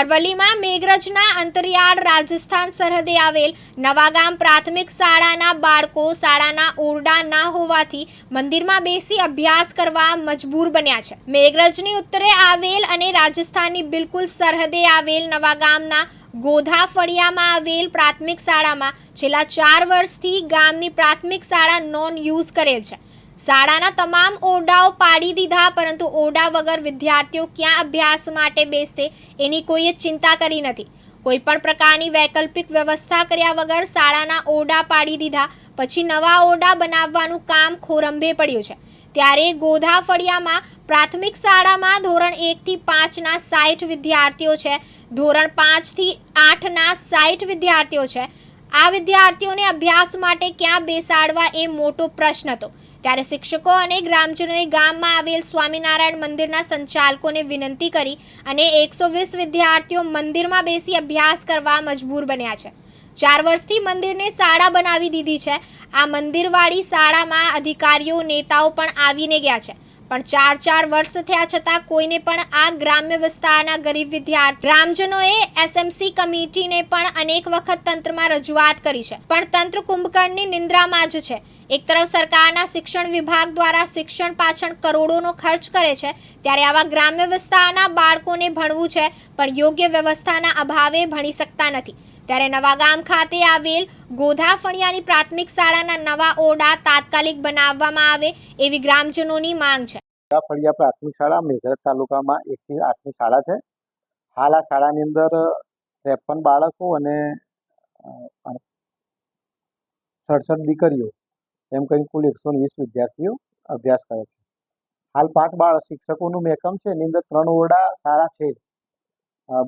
અરવલ્લીમાં મેઘરજના અંતરિયાળ રાજસ્થાન સરહદે આવેલ નવાગામ પ્રાથમિક શાળાના બાળકો શાળાના ઓરડા ના હોવાથી મંદિરમાં બેસી અભ્યાસ કરવા મજબૂર બન્યા છે. મેઘરજની ઉત્તરે આવેલ અને રાજસ્થાનની બિલકુલ સરહદે આવેલ નવાગામના ગોધા ફળિયામાં આવેલ પ્રાથમિક શાળામાં છેલ્લા ચાર વર્ષથી ગામની પ્રાથમિક શાળા નોન યુઝ કરેલ છે. શાળાના તમામ ઓરડાઓ પાડી દીધા, પરંતુ ઓરડા વગર વિદ્યાર્થીઓ ક્યાં અભ્યાસ માટે બેસશે એની કોઈએ ચિંતા કરી નથી. કોઈ પણ પ્રકારની વૈકલ્પિક વ્યવસ્થા કર્યા વગર શાળાના ઓરડા પાડી દીધા, પછી નવા ઓરડા બનાવવાનું કામ ખોરંભે પડ્યું છે. ત્યારે ગોધા ફળિયામાં પ્રાથમિક શાળામાં ધોરણ એકથી પાંચના સાઠ વિદ્યાર્થીઓ છે, ધોરણ પાંચથી આઠના સાઠ વિદ્યાર્થીઓ છે આ વિદ્યાર્થીઓને અભ્યાસ માટે ક્યાં બેસાડવા એ મોટો પ્રશ્ન હતો. ત્યારે શિક્ષકો અને ગ્રામજનોએ ગામમાં આવેલ સ્વામિનારાયણ મંદિરના સંચાલકોને વિનંતી કરી અને એકસો વીસ વિદ્યાર્થીઓ મંદિરમાં બેસી અભ્યાસ કરવા મજબૂર બન્યા છે. ચાર વર્ષથી મંદિરને શાળા બનાવી દીધી છે. આ મંદિરવાળી શાળામાં અધિકારીઓ, નેતાઓ પણ આવીને ગયા છે. પણ ચાર ચાર વર્ષ થયા છતાં કોઈને પણ આ ગ્રામ્ય વિસ્તારના ગરીબ વિદ્યાર્થી ગ્રામજનોએ એસએમસી કમિટીને પણ અનેક વખત તંત્રમાં રજૂઆત કરી છે. પણ તંત્ર કુંભકર્ણની નિંદ્રામાં જ છે. એક તરફ સરકારના શિક્ષણ વિભાગ દ્વારા શિક્ષણ પાછળ કરોડોનો ખર્ચ કરે છે, ત્યારે આવા ગ્રામ્ય વિસ્તારના બાળકોને ભણવું છે, પણ યોગ્ય વ્યવસ્થાના અભાવે ભણી શકતા નથી. ત્યારે નવાગામ ખાતે આવેલ ગોધા ફળિયાની પ્રાથમિક શાળાના નવા ઓરડા તાત્કાલિક બનાવવામાં આવે એવી ગ્રામજનોની માંગ છે. ફળિયા પ્રાથમિક શાળા મેઘરજ તાલુકામાં એકથી આઠની શાળા છે. હાલ આ શાળાની અંદર ત્રેપન બાળકો અને સડસઠ દીકરીઓ એમ કરીને કુલ એકસો વીસ વિદ્યાર્થીઓ અભ્યાસ કરે છે. હાલ પાંચ બાળ શિક્ષકોનું મહેકમ છે. એની અંદર ત્રણ ઓરડા, સારા છે જ.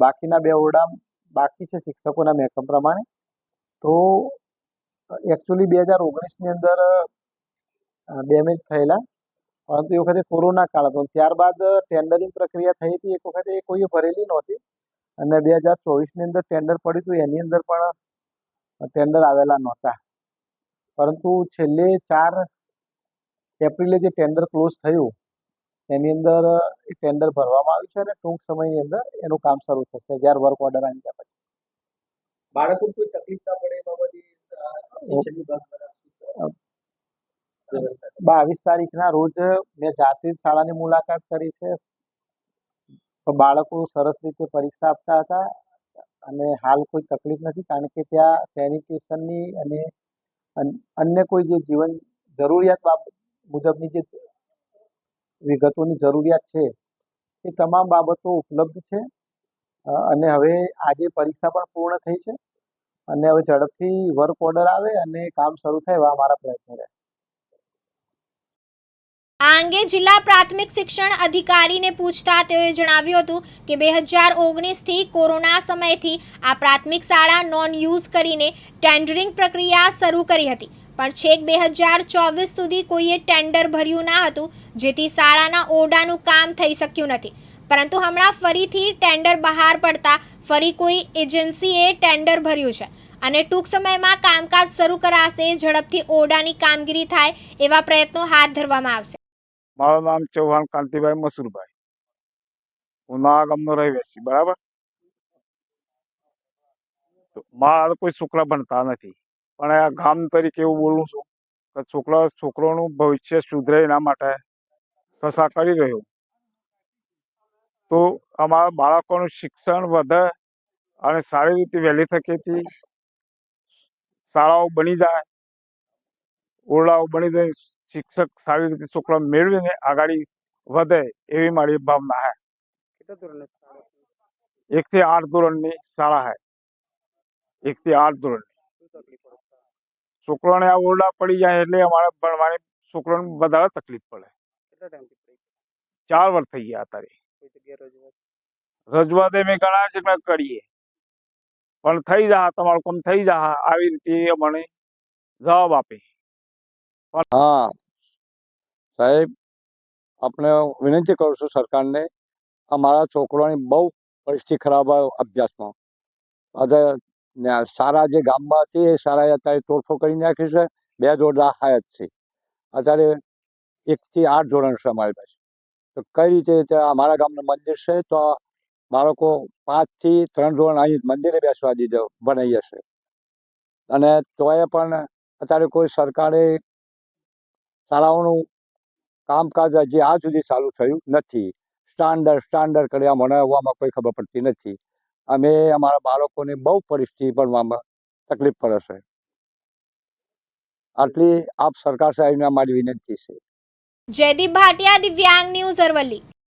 બાકીના બે ઓરડા બાકી છે શિક્ષકોના મેકમ પ્રમાણે. તો એકચ્યુઅલી બે હજાર ઓગણીસની અંદર ડેમેજ થયેલા. પરંતુ એ વખતે કોરોના કાળ હતો. ત્યારબાદ ટેન્ડરિંગ પ્રક્રિયા થઈ હતી. એક વખતે કોઈએ ભરેલી નહોતી. અને બે હજાર ચોવીસની અંદર ટેન્ડર પડ્યું હતું એની અંદર પણ ટેન્ડર આવેલા નહોતા. પરંતુ છેલ્લે ચાર એપ્રિલે જે ટેન્ડર ક્લોઝ થયું એની અંદર એ ટેન્ડર ભરવામાં આવ્યું છે અને ટૂંક સમયની અંદર એનું કામ શરૂ થશે જ્યારે વર્ક ઓર્ડર આવી ગયા પછી. બાળકોને કોઈ તકલીફ ના પડે બાબતે બાવીસ તારીખના રોજ મેં જાતે જ શાળાની મુલાકાત કરી છે. બાળકો સરસ રીતે પરીક્ષા આપતા હતા અને હાલ કોઈ તકલીફ નથી કારણ કે ત્યાં સેનિટેશનની અન- અન્ય કોઈ જે જીવન જરૂરિયાત બાબત મુજબની જે વિગતોની જરૂરિયાત છે, એ તમામ બાબતો ઉપલબ્ધ છે. અને હવે આજે પરીક્ષા પણ પૂર્ણ થઈ છે. અને હવે ઝડપથી વર્ક ઓર્ડર આવે અને કામ શરૂ થાય એવા અમારા પ્રયત્નો રહેશે. આ અંગે જિલ્લા પ્રાથમિક શિક્ષણ અધિકારીને પૂછતા તેઓએ જણાવ્યું હતું કે બે હજાર ઓગણીસથી કોરોના સમયથી આ પ્રાથમિક શાળા નોન યુઝ કરીને ટેન્ડરિંગ પ્રક્રિયા શરૂ કરી હતી. પણ છેક બે હજાર ચોવીસ સુધી કોઈએ ટેન્ડર ભર્યું ના હતું, જેથી શાળાના ઓરડાનું કામ થઈ શક્યું નથી. પરંતુ હમણાં ફરીથી ટેન્ડર બહાર પડતા ફરી કોઈ એજન્સીએ ટેન્ડર ભર્યું છે અને ટૂંક સમયમાં કામકાજ શરૂ કરાશે, ઝડપથી ઓરડાની કામગીરી થાય એવા પ્રયત્નો હાથ ધરવામાં આવશે. મારું નામ ચૌહાણ કાંતિભાઈ મસુરભાઈ. હું નવા ગામનો બરાબર? મારા કોઈ છોકરા ભણતા નથી. પણ આ ગામ તરીકે એવું બોલું છું કે છોકરા, છોકરોનું ભવિષ્ય સુધરે એના માટે કસા કરી રહ્યો તો અમારા બાળકોનું શિક્ષણ વધે અને સારી રીતે વહેલી તકેથી શાળાઓ બની જાય, ઓરડાઓ બની જાય શિક્ષક સારી રીતે છોકરા મેળવીને આગળ વધે એવી મારી ભાવના હે ધોરણની? એક થી આઠ ધોરણની શાળા હે એક થી આઠ ધોરણ શું તકલીફ પડે છોકરાને આ ઓરડા પડી જાય એટલે અમારે ભણવાની છોકરાને વધારે તકલીફ પડે. કેટલા ટાઈમથી પડી ચાર વર્ષ થઈ ગયા અત્યારે. રજૂઆત? રજૂઆત અમે ઘણા છે કરીએ. પણ થઈ જા તમારું કામ થઈ જા આવી રીતે અમને જવાબ આપે. હા. સાહેબ આપણે વિનંતી કરું છું સરકારને, અમારા છોકરાની બહુ પરિસ્થિતિ ખરાબ અભ્યાસમાં. આજે સારા જે ગામમાં હતી એ સારા અત્યારે તોડફોડ કરી નાખી છે, બે જોડા હાયત છે. અત્યારે એકથી આઠ ધોરણ છે અમારી પાસે. તો કઈ રીતે અમારા ગામનું મંદિર છે, તો બાળકો પાંચથી ત્રણ ધોરણ અહીં મંદિરે બેસવા દીધો બનાવી હશે. અને તોય પણ અત્યારે કોઈ સરકારે શાળાઓનું કામકાજ હજી આજ સુધી ચાલુ થયું નથી. સ્ટાન્ડર્ડ સ્ટાન્ડર્ડ કર્યા મને હોવામાં કોઈ ખબર પડતી નથી. અમે અમારા બાળકોને બહુ પરિસ્થિતિ ભણવામાં તકલીફ પડે છે. આટલી આપ સરકાર સાહેબને અમારી વિનંતી છે. જયદીપ ભાટિયા, દિવ્યાંગ ન્યૂઝ અરવલ્લી.